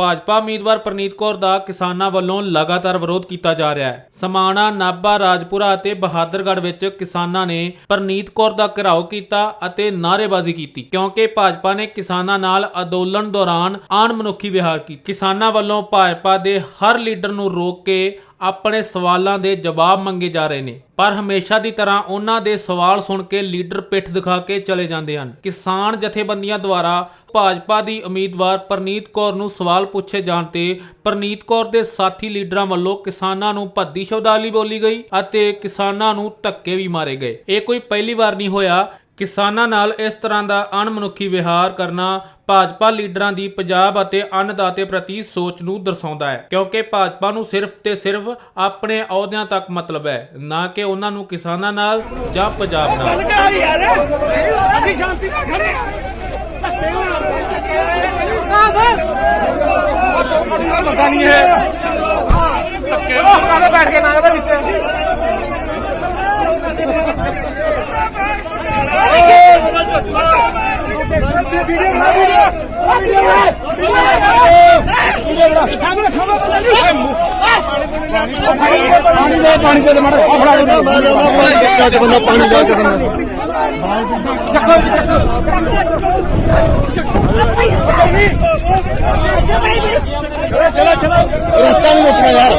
ਭਾਜਪਾ ਉਮੀਦਵਾਰ ਪ੍ਰਨੀਤ ਕੌਰ ਦਾ ਕਿਸਾਨਾਂ ਵੱਲੋਂ ਲਗਾਤਾਰ ਵਿਰੋਧ ਕੀਤਾ ਜਾ ਰਿਹਾ ਹੈ। ਸਮਾਣਾ, ਨਾਭਾ, ਰਾਜਪੁਰਾ ਅਤੇ ਬਹਾਦਰਗੜ੍ਹ ਵਿੱਚ ਕਿਸਾਨਾਂ ਨੇ ਪ੍ਰਨੀਤ ਕੌਰ ਦਾ ਘਿਰਾਓ ਕੀਤਾ ਅਤੇ ਨਾਅਰੇਬਾਜ਼ੀ ਕੀਤੀ, ਕਿਉਂਕਿ ਭਾਜਪਾ ਨੇ ਕਿਸਾਨਾਂ ਨਾਲ ਅੰਦੋਲਨ ਦੌਰਾਨ ਅਣਮਨੁੱਖੀ ਵਿਹਾਰ ਕੀਤਾ। ਕਿਸਾਨਾਂ ਵੱਲੋਂ ਭਾਜਪਾ ਦੇ ਹਰ ਲੀਡਰ ਨੂੰ ਰੋਕ ਕੇ ਆਪਣੇ ਸਵਾਲਾਂ ਦੇ ਜਵਾਬ ਮੰਗੇ ਜਾ ਰਹੇ ਨੇ। ਪਰ ਹਮੇਸ਼ਾ ਦੀ ਤਰ੍ਹਾਂ ਉਹਨਾਂ ਦੇ ਸਵਾਲ ਸੁਣ ਕੇ ਲੀਡਰ ਪਿੱਠ ਦਿਖਾ ਕੇ ਚਲੇ ਜਾਂਦੇ ਹਨ। ਕਿਸਾਨ ਜਥੇਬੰਦੀਆਂ ਦੁਆਰਾ ਭਾਜਪਾ ਦੀ ਉਮੀਦਵਾਰ ਪ੍ਰਨੀਤ ਕੌਰ ਨੂੰ ਸਵਾਲ ਪੁੱਛੇ ਜਾਣ ਤੇ ਪ੍ਰਨੀਤ ਕੌਰ ਦੇ ਸਾਥੀ ਲੀਡਰਾਂ ਵੱਲੋਂ ਕਿਸਾਨਾਂ ਨੂੰ ਭੱਦੀ ਸ਼ਬਦਾਵਲੀ ਬੋਲੀ ਗਈ ਅਤੇ ਕਿਸਾਨਾਂ ਨੂੰ ਧੱਕੇ ਵੀ ਮਾਰੇ ਗਏ। ਇਹ ਕੋਈ ਪਹਿਲੀ ਵਾਰ ਨਹੀਂ ਹੋਇਆ ਕਿਸਾਨਾਂ ਨਾਲ ਇਸ ਤਰ੍ਹਾਂ ਦਾ ਅਣਮਨੁੱਖੀ ਵਿਹਾਰ ਕਰਨਾ ਭਾਜਪਾ ਲੀਡਰਾਂ ਦੀ ਪੰਜਾਬ ਅਤੇ ਅੰਨਦਾਤੇ ਪ੍ਰਤੀ ਸੋਚ ਨੂੰ ਦਰਸਾਉਂਦਾ ਹੈ। ਕਿਉਂਕਿ ਭਾਜਪਾ ਨੂੰ ਸਿਰਫ ਤੇ ਸਿਰਫ ਆਪਣੇ ਅਹੁਦਿਆਂ ਤੱਕ ਮਤਲਬ ਹੈ, ਨਾ ਕਿ ਉਹਨਾਂ ਨੂੰ ਕਿਸਾਨਾਂ ਨਾਲ ਜਾਂ ਪੰਜਾਬ ਨਾਲ। ਅਸੀਂ ਸ਼ਾਂਤੀ ਨਾਲ ਖੜੇ ਧੱਕੇ ਨਾਲ ਬੈਠ ਕੇ ਨਾਂਗਦਾ ਸਾਹਮਣੇ ਖਬਰ ਪਤਾ ਨਹੀਂ ਪਾਣੀ ਦੇ ਪਾਣੀ ਦੇ ਮਾੜਾ ਫੜਾ ਦੇ। ਮੈਂ ਜਾਣਾ ਕੋਈ ਬੰਦਾ ਪਾਣੀ ਜਾ ਕੇ ਦਿੰਦਾ ਰਸਤਾ ਨਹੀਂ ਮੁੱਕਣਾ ਯਾਰ।